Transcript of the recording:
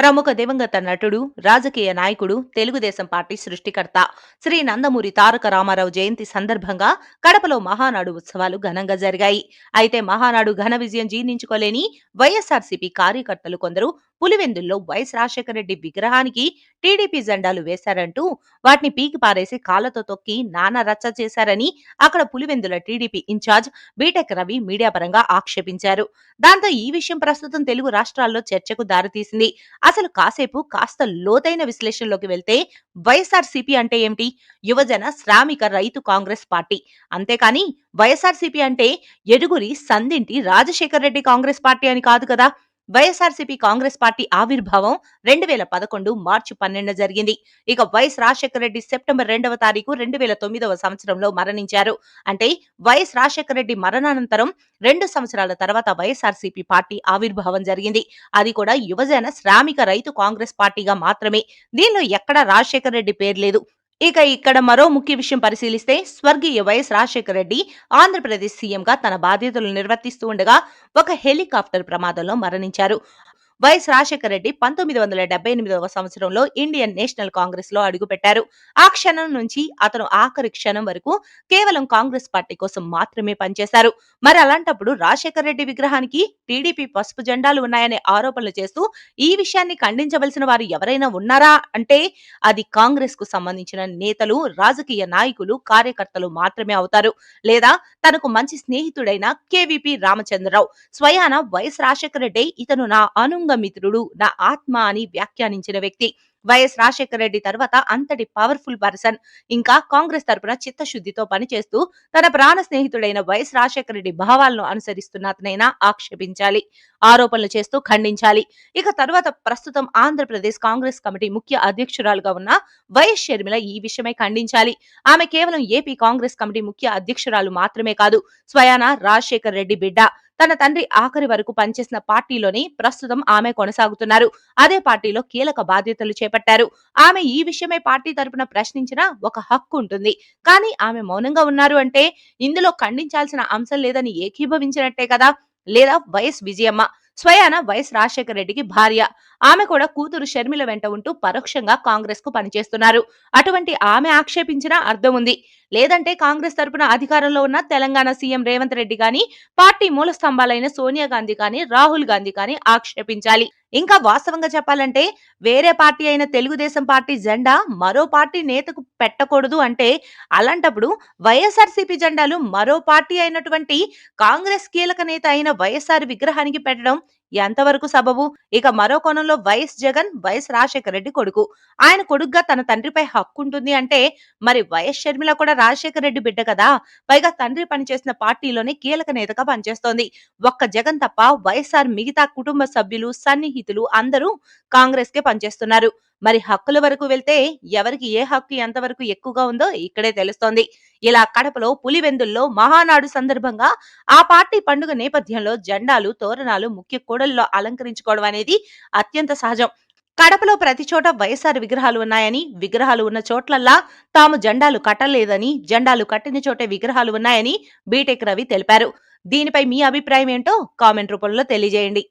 ప్రముఖ దివంగత నటుడు రాజకీయ నాయకుడు తెలుగుదేశం పార్టీ సృష్టికర్త శ్రీ నందమూరి తారక రామారావు జయంతి సందర్భంగా కడపలో మహానాడు ఉత్సవాలు ఘనంగా జరిగాయి. అయితే మహానాడు ఘన విజయం జీర్ణించుకోలేని వైఎస్ఆర్సీపీ కార్యకర్తలు కొందరు పులివెందుల్లో వైఎస్ రాజశేఖర రెడ్డి విగ్రహానికి టీడీపీ జెండాలు వేశారంటూ వాటిని పీకి పారేసి కాళ్ళతో తొక్కి నానా రచ్చ చేశారని అక్కడ Pulivendula TDP incharge BTech Ravi media పరంగా ఆక్షేపించారు. దాంతో ఈ విషయం ప్రస్తుతం తెలుగు రాష్ట్రాల్లో చర్చకు దారితీసింది. అసలు కాసేపు కాస్త లోతైన విశ్లేషణలోకి వెళ్తే వైఎస్ఆర్సీపీ అంటే ఏమిటి? యువజన శ్రామిక రైతు కాంగ్రెస్ పార్టీ. అంతేకాని వైఎస్ఆర్సీపీ అంటే ఎడుగురి సందింటి రాజశేఖర్ రెడ్డి కాంగ్రెస్ పార్టీ అని కాదు కదా? వైఎస్ఆర్సీపీ కాంగ్రెస్ పార్టీ ఆవిర్భావం రెండు వేల పదకొండు మార్చి పన్నెండున జరిగింది. ఇక వైఎస్ రాజశేఖర రెడ్డి సెప్టెంబర్ రెండవ తారీఖు రెండు వేల తొమ్మిదవ సంవత్సరంలో మరణించారు. అంటే వైఎస్ రాజశేఖర రెడ్డి మరణానంతరం రెండు సంవత్సరాల తర్వాత వైఎస్ఆర్సీపీ పార్టీ ఆవిర్భావం జరిగింది. అది కూడా యువజన శ్రామిక రైతు కాంగ్రెస్ పార్టీగా మాత్రమే. దీనిలో ఎక్కడా రాజశేఖర రెడ్డి పేరు లేదు. ఇక ఇక్కడ మరో ముఖ్య విషయం పరిశీలిస్తే స్వర్గీయ వైఎస్ రాజశేఖర రెడ్డి ఆంధ్రప్రదేశ్ సీఎంగా తన బాధ్యతలు నిర్వర్తిస్తూ ఉండగా ఒక హెలికాప్టర్ ప్రమాదంలో మరణించారు. వైఎస్ రాజశేఖర రెడ్డి పంతొమ్మిది వందల డెబ్బై ఎనిమిదవ సంవత్సరంలో ఇండియన్ నేషనల్ కాంగ్రెస్లో అడుగుపెట్టారు. ఆ క్షణం నుంచి అతను ఆఖరి క్షణం వరకు కేవలం కాంగ్రెస్ పార్టీ కోసం మాత్రమే పనిచేశారు. మరి అలాంటప్పుడు రాజశేఖర రెడ్డి విగ్రహానికి టీడీపీ పసుపు జెండాలు ఉన్నాయనే ఆరోపణలు చేస్తూ ఈ విషయాన్ని ఖండించవలసిన వారు ఎవరైనా ఉన్నారా? అంటే అది కాంగ్రెస్కు సంబంధించిన నేతలు రాజకీయ నాయకులు కార్యకర్తలు మాత్రమే అవుతారు. లేదా తనకు మంచి స్నేహితుడైన కేవీపీ రామచంద్రరావు. స్వయాన వైఎస్ రాజశేఖర రెడ్డి ఇతను నా అనుంగ మిత్రుడు నా ఆత్మ అని వ్యాఖ్యానించిన వ్యక్తి. వైఎస్ రాజశేఖర రెడ్డి తర్వాత అంతటి పవర్ఫుల్ పర్సన్. ఇంకా కాంగ్రెస్ తరపున చిత్తశుద్ధితో పనిచేస్తూ తన ప్రాణ స్నేహితుడైన వైఎస్ రాజశేఖర రెడ్డి భావాలను అనుసరిస్తున్న అతనైనా ఆక్షేపించాలి. ఆరోపణలు చేస్తూ ఖండించాలి. ఇక తర్వాత ప్రస్తుతం ఆంధ్రప్రదేశ్ కాంగ్రెస్ కమిటీ ముఖ్య అధ్యక్షురాలుగా ఉన్న వైఎస్ షర్మిల ఈ విషయమై ఖండించాలి. ఆమె కేవలం ఏపీ కాంగ్రెస్ కమిటీ ముఖ్య అధ్యక్షురాలు మాత్రమే కాదు స్వయాన రాజశేఖర రెడ్డి బిడ్డ. తన తండ్రి ఆఖరి వరకు పనిచేసిన పార్టీలోనే ప్రస్తుతం ఆమె కొనసాగుతున్నారు. అదే పార్టీలో కీలక బాధ్యతలు చేపట్టారు. ఆమె ఈ విషయమై పార్టీ తరపున ప్రశ్నించిన ఒక హక్కు ఉంటుంది. కానీ ఆమె మౌనంగా ఉన్నారు అంటే ఇందులో ఖండించాల్సిన అంశం లేదని ఏకీభవించినట్టే కదా? లేదా వైఎస్ విజయమ్మ? స్వయాన వైఎస్ రాజశేఖర రెడ్డికి భార్య. ఆమె కూడా కూతురు షర్మిల వెంట ఉంటూ పరోక్షంగా కాంగ్రెస్కు పనిచేస్తున్నారు. అటువంటి ఆమె ఆక్షేపించిన అర్థం ఉంది. లేదంటే కాంగ్రెస్ తరపున అధికారంలో ఉన్న తెలంగాణ సీఎం రేవంత్ రెడ్డి గాని పార్టీ మూల స్తంభాలైన సోనియా గాంధీ కానీ రాహుల్ గాంధీ కానీ ఆక్షేపించాలి. ఇంకా వాస్తవంగా చెప్పాలంటే వేరే పార్టీ అయిన తెలుగుదేశం పార్టీ జెండా మరో పార్టీ నేతకు పెట్టకూడదు అంటే అలాంటప్పుడు వైఎస్ఆర్సీపీ జెండాలు మరో పార్టీ అయినటువంటి కాంగ్రెస్ కీలక నేత అయిన వైఎస్ఆర్ విగ్రహానికి పెట్టడం ఎంతవరకు సబబు? ఇక మరో కోణంలో వైఎస్ జగన్ వైఎస్ రాజశేఖర రెడ్డి కొడుకు. ఆయన కొడుకుగా తన తండ్రిపై హక్కు ఉంటుంది అంటే మరి వైఎస్ షర్మిల కూడా రాజశేఖర రెడ్డి బిడ్డ కదా? పైగా తండ్రి పనిచేసిన పార్టీలోనే కీలక నేతగా పనిచేస్తోంది. ఒక్క జగన్ తప్ప వైఎస్ఆర్ మిగతా కుటుంబ సభ్యులు సన్నిహితులు అందరూ కాంగ్రెస్ కే పనిచేస్తున్నారు. మరి హక్కుల వరకు వెళ్తే ఎవరికి ఏ హక్కు ఎంతవరకు ఎక్కువగా ఉందో ఇక్కడే తెలుస్తోంది. ఇలా కడపలో పులివెందుల్లో మహానాడు సందర్భంగా ఆ పార్టీ పండుగ నేపథ్యంలో జెండాలు తోరణాలు ముఖ్య కూడల్లో అలంకరించుకోవడం అనేది అత్యంత సహజం. కడపలో ప్రతి చోట వైఎస్ఆర్ విగ్రహాలు ఉన్నాయని విగ్రహాలు ఉన్న చోట్లల్లా తాము జెండాలు కట్టలేదని జెండాలు కట్టిన చోటే విగ్రహాలు ఉన్నాయని బీటెక్ రవి తెలిపారు. దీనిపై మీ అభిప్రాయం ఏంటో కామెంట్ రూపంలో తెలియజేయండి.